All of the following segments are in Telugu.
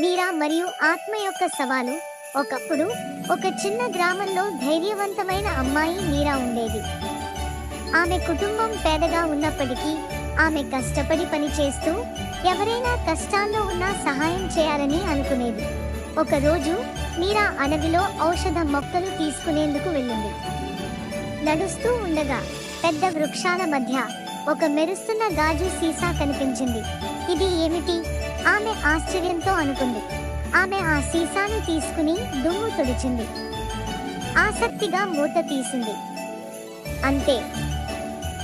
మీరా మరియు ఆత్మ యొక్క సవాలు. ఒకప్పుడు ఒక చిన్న గ్రామంలో ధైర్యవంతమైన అమ్మాయి మీరా ఉండేది. ఆమె కుటుంబం పేదగా ఉన్నప్పటికీ ఆమె కష్టపడి పని చేస్తూ ఎవరైనా కష్టాల్లో ఉన్నా సహాయం చేయాలని అనుకునేది. ఒకరోజు మీరా అడవిలో ఔషధ మొక్కలు తీసుకునేందుకు వెళ్ళింది. నడుస్తూ ఉండగా పెద్ద వృక్షాల మధ్య ఒక మెరుస్తున్న గాజు సీసా కనిపించింది. ఇది ఏమిటి? ఆమె ఆశ్చర్యంతో అనుకుంది. ఆమె ఆ సీసాను తీసుకుని దుమ్ము తుడిచింది. ఆసక్తిగా మూత తీసింది. అంతే.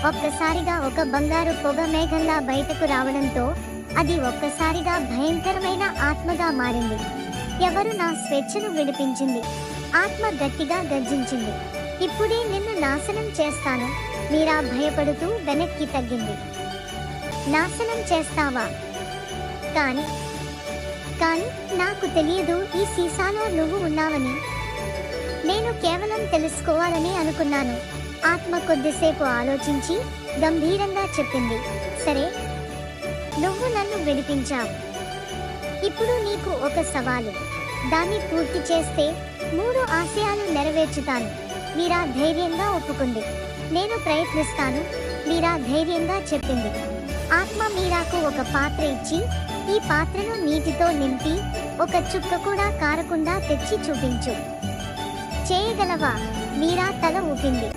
ఒక్కసారిగా ఒక బంగారు పొగ మేఘంలా బయటకు రావడంతో అది ఒక్కసారిగా భయంకరమైన ఆత్మగా మారింది. ఎవరు నా స్వేచ్ఛను విడిపించింది? ఆత్మ గట్టిగా గర్జించింది. ఇప్పుడే నిన్ను నాశనం చేస్తాను. మీరా భయపడుతూ వెనక్కి తగ్గింది. నాశనం చేస్తావా? కాని కాని నాకు తెలియదు ఈ సీసాలో నువ్వు ఉన్నావని. నేను కేవలం తెలుసుకోవాలని అనుకున్నాను. ఆత్మ కొద్దిసేపు ఆలోచించి గంభీరంగా చెప్పింది. సరే నువ్వు నన్ను విడిపించావు. ఇప్పుడు నీకు ఒక సవాలు. దాన్ని పూర్తి చేస్తే మూడు ఆశయాలు నెరవేర్చుతాను. మీరా ధైర్యంగా ఒప్పుకుంది. నేను ప్రయత్నిస్తాను. మీరా ధైర్యంగా చెప్పింది. ఆత్మ మీరాకు ఒక పాత్ర ఇచ్చి ఈ పాత్రను నీటితో నింపి ఒక చుక్క కూడా కారకుండా తెచ్చి చూపించు. చేయగలవా? మీరా తల ఊపింది.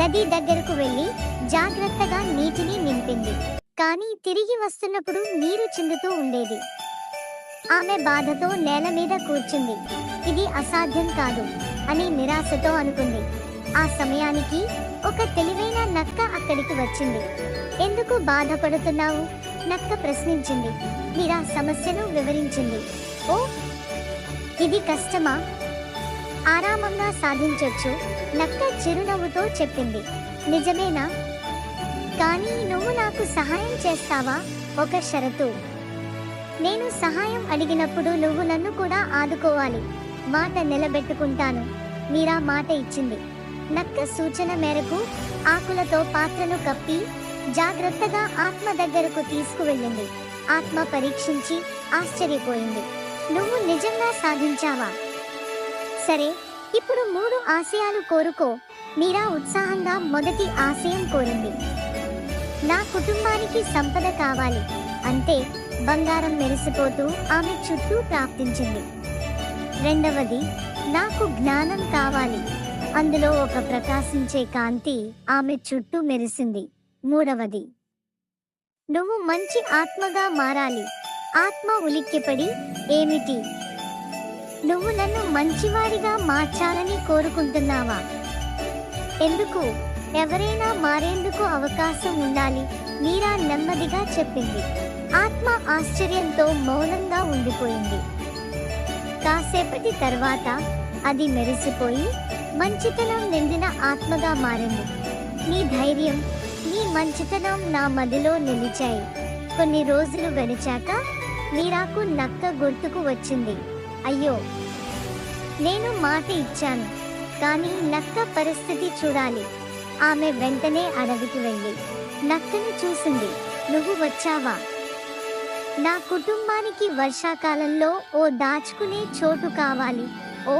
నది దగ్గరకు వెళ్ళి జాగ్రత్తగా నీటిని నింపింది. కానీ తిరిగి వస్తున్నప్పుడు నీరు చిందుతూ ఉండేది. ఆమె బాధతో నేల మీద కూర్చుంది. ఇది అసాధ్యం కాదు అని నిరాశతో అనుకుంది. ఆ సమయానికి ఒక తెలివైన నక్క అక్కడికి వచ్చింది. ఎందుకు బాధపడుతున్నావు? నక్క ప్రశ్నించింది. మీరా సమస్యను వివరించింది. ఓ ఇది కష్టమా? ఆరామంగా సాధించొచ్చు నక్క చిరునవ్వుతో చెప్పింది. నిజమేనా? కానీ నువ్వు నాకు సహాయం చేస్తావా? ఒక షరతు. నేను సహాయం అడిగినప్పుడు నువ్వు నన్ను కూడా ఆదుకోవాలి. మాట నిలబెట్టుకుంటాను. మీరా మాట ఇచ్చింది. నక్క సూచన మేరకు ఆకులతో పాత్రను కప్పి జాగ్రత్తగా ఆత్మ దగ్గరకు తీసుకువెళ్ళింది. ఆత్మ పరీక్షించి ఆశ్చర్యపోయింది. నువ్వు నిజంగా సాధించావా? సరే ఇప్పుడు మూడు ఆశయాలు కోరుకో. మీరా ఉత్సాహంగా మొదటి ఆశయం కోరింది. నా కుటుంబానికి సంపద కావాలి. అంతే బంగారం మెరిసిపోతూ ఆమె చుట్టూ ప్రాప్తించింది. రెండవది నాకు జ్ఞానం కావాలి. అందులో ఒక ప్రకాశించే కాంతి ఆమె చుట్టూ మెరిసింది. మూడవది. నువ్వు మంచి ఆత్మగా మారాలి. ఆత్మ ఉలిక్కిపడి ఏమిటి? నువ్వు నన్ను మంచివాడిగా మార్చాలని కోరుకుంటున్నావా? ఎందుకు? ఎవరైనా మారేందుకు అవకాశం ఉండాలి. మీరా నెమ్మదిగా చెప్పింది. ఆత్మ ఆశ్చర్యంతో మౌనంగా ఉండిపోయింది. కాసేపటి తర్వాత అది మెరిసిపోయి మంచితనం నిండిన ఆత్మగా మారింది. నీ ధైర్యం మంచితనం నా మదిలో నిలిచాయి. కొన్ని రోజులు గడిచాక మీరాకు నక్క గుర్తుకు వచ్చింది. అయ్యో! నేను మాట ఇచ్చాను. కానీ నక్క పరిస్థితి చూడాలి. ఆమె వెంటనే అడవికి వెళ్ళి నక్కని చూసింది. నువ్వు వచ్చావా? నా కుటుంబానికి వర్షాకాలంలో ఓ దాచుకునే చోటు కావాలి. ఓ!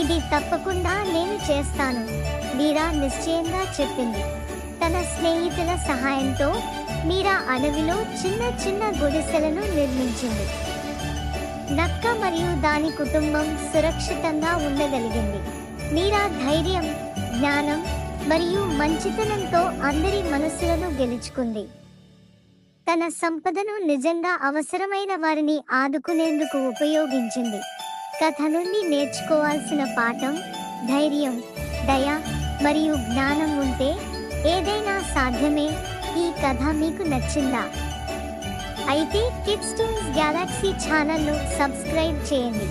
ఇది తప్పకుండా నేను చేస్తాను మీరా నిశ్చయంగా చెప్పింది. తన స్నేహితుల సహాయంతో మీరా అడవిలో చిన్న చిన్న గుడిసెలను నిర్మించింది. నక్క మరియు దాని కుటుంబం సురక్షితంగా ఉండగలిగింది. మీరా ధైర్యం జ్ఞానం మరియు మంచితనంతో అందరి మనసులను గెలుచుకుంది. తన సంపదను నిజంగా అవసరమైన వారిని ఆదుకునేందుకు ఉపయోగించింది. కథ నుండి నేర్చుకోవాల్సిన పాఠం ధైర్యం దయ మరియు జ్ఞానం ఉంటే ఏదైనా సాధ్యమే ఈ కథ మీకు నచ్చిందా? అయితే కిడ్స్ టూన్స్ గ్యాలక్సీ ఛానల్ను సబ్స్క్రైబ్ చేయండి.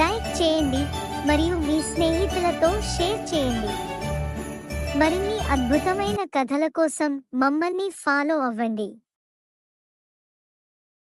లైక్ చేయండి మరియు మీ స్నేహితులతో షేర్ చేయండి. మరిన్ని అద్భుతమైన కథల కోసం మమ్మల్ని ఫాలో అవ్వండి.